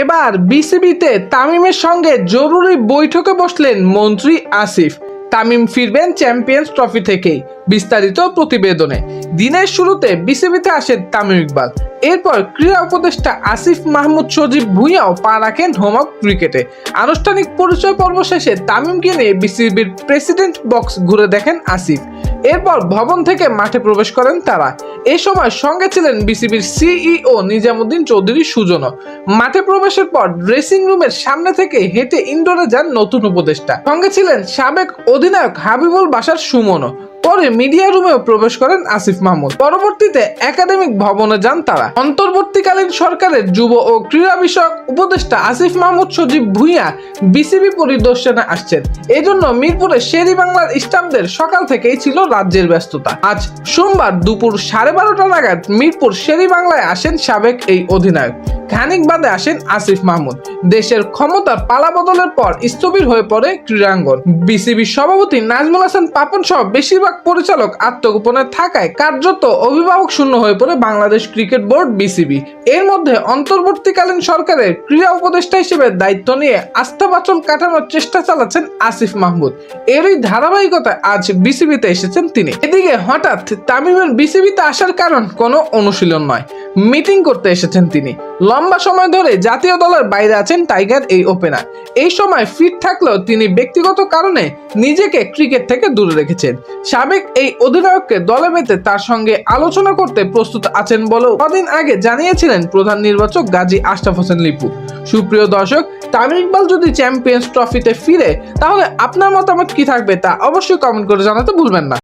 এবার বিসিবিতে তামিমের সঙ্গে জরুরি বৈঠকে বসলেন মন্ত্রী আসিফ। তামিম ফিরবেন চ্যাম্পিয়ন্স ট্রফি থেকেই বিস্তারিত প্রতিবেদনে। দিনের শুরুতে বিসিবিতে আসেন তামিম ইকবাল। এরপর ক্রীড়া উপদেষ্টা আসিফ মাহমুদ সজীব ভুঁইয়াও পা রাখেন হোমক ক্রিকেটে। আনুষ্ঠানিক পরিচয় পর্ব শেষে তামিমকে নিয়ে বিসিবির প্রেসিডেন্ট বক্স ঘুরে দেখেন আসিফ। এরপর ভবন থেকে মাঠে প্রবেশ করেন তারা। এ সময় সঙ্গে ছিলেন বিসিবির সিইও নিজামুদ্দিন চৌধুরী সুজনও। মাঠে প্রবেশের পর ড্রেসিং রুমের সামনে থেকে হেঁটে ইন্ডোরে যান নতুন উপদেষ্টা। সঙ্গে ছিলেন সাবেক অধিনায়ক হাবিবুল বাসার সুমনও। পরে মিডিয়া রুমেও প্রবেশ করেন আসিফ মাহমুদ। পরবর্তীতে একাডেমিক ভবনে যান তারা। অন্তর্বর্তীকালীন সরকারের যুব ও ক্রীড়া বিষয়ক উপদেষ্টা আসিফ মাহমুদ সজীব ভুঁইয়া বিসিবি পরিদর্শনে আসছেন। এজন্য মিরপুরে শেরি বাংলার স্টাফদের সকাল থেকেই ছিল রাজ্যের ব্যস্ততা। আজ সোমবার দুপুর সাড়ে বারোটা নাগাদ মিরপুর শেরি বাংলায় আসেন সাবেক এই অধিনায়ক। খানিক বাদে আসেন আসিফ মাহমুদ। দেশের ক্ষমতার পালাবদলের পর স্থবির হয়ে পড়ে ক্রীড়াঙ্গন। বিসিবি সভাপতি নাজমুল হাসান পাপন সহ বেশিরভাগ পরিচালক আত্মগোপনে থাকায় কার্যত অভিভাবক শূন্য হয়ে পড়ে বাংলাদেশ ক্রিকেট বোর্ড বিসিবি। এর মধ্যে অন্তর্বর্তীকালীন সরকারের ক্রীড়া উপদেষ্টা হিসেবে দায়িত্ব নিয়ে আস্থাবাচল কাটানোর চেষ্টা চালাচ্ছেন আসিফ মাহমুদ। এরই ধারাবাহিকতায় আজ বিসিবিতে এসেছেন তিনি। এদিকে হঠাৎ তামিমের বিসিবিতে আসার কারণ কোনো অনুশীলন নয়। মিটিং করতে এসেছেন তিনি। লম্বা সময় ধরে জাতীয় দলের বাইরে আছেন টাইগার এই ওপেনার। এই সময় ফিট থাকলেও তিনি ব্যক্তিগত কারণে নিজেকে ক্রিকেট থেকে দূরে রেখেছেন। সাবেক এই অধিনায়ককে দলে পেতে তার সঙ্গে আলোচনা করতে প্রস্তুত আছেন বলেও কদিন আগে জানিয়েছিলেন প্রধান নির্বাচক গাজী আশরাফ হোসেন লিপু। সুপ্রিয় দর্শক, তামিম ইকবাল যদি চ্যাম্পিয়ন্স ট্রফিতে ফিরে, তাহলে আপনার মতামত কি থাকবে তা অবশ্যই কমেন্ট করে জানাতে ভুলবেন না।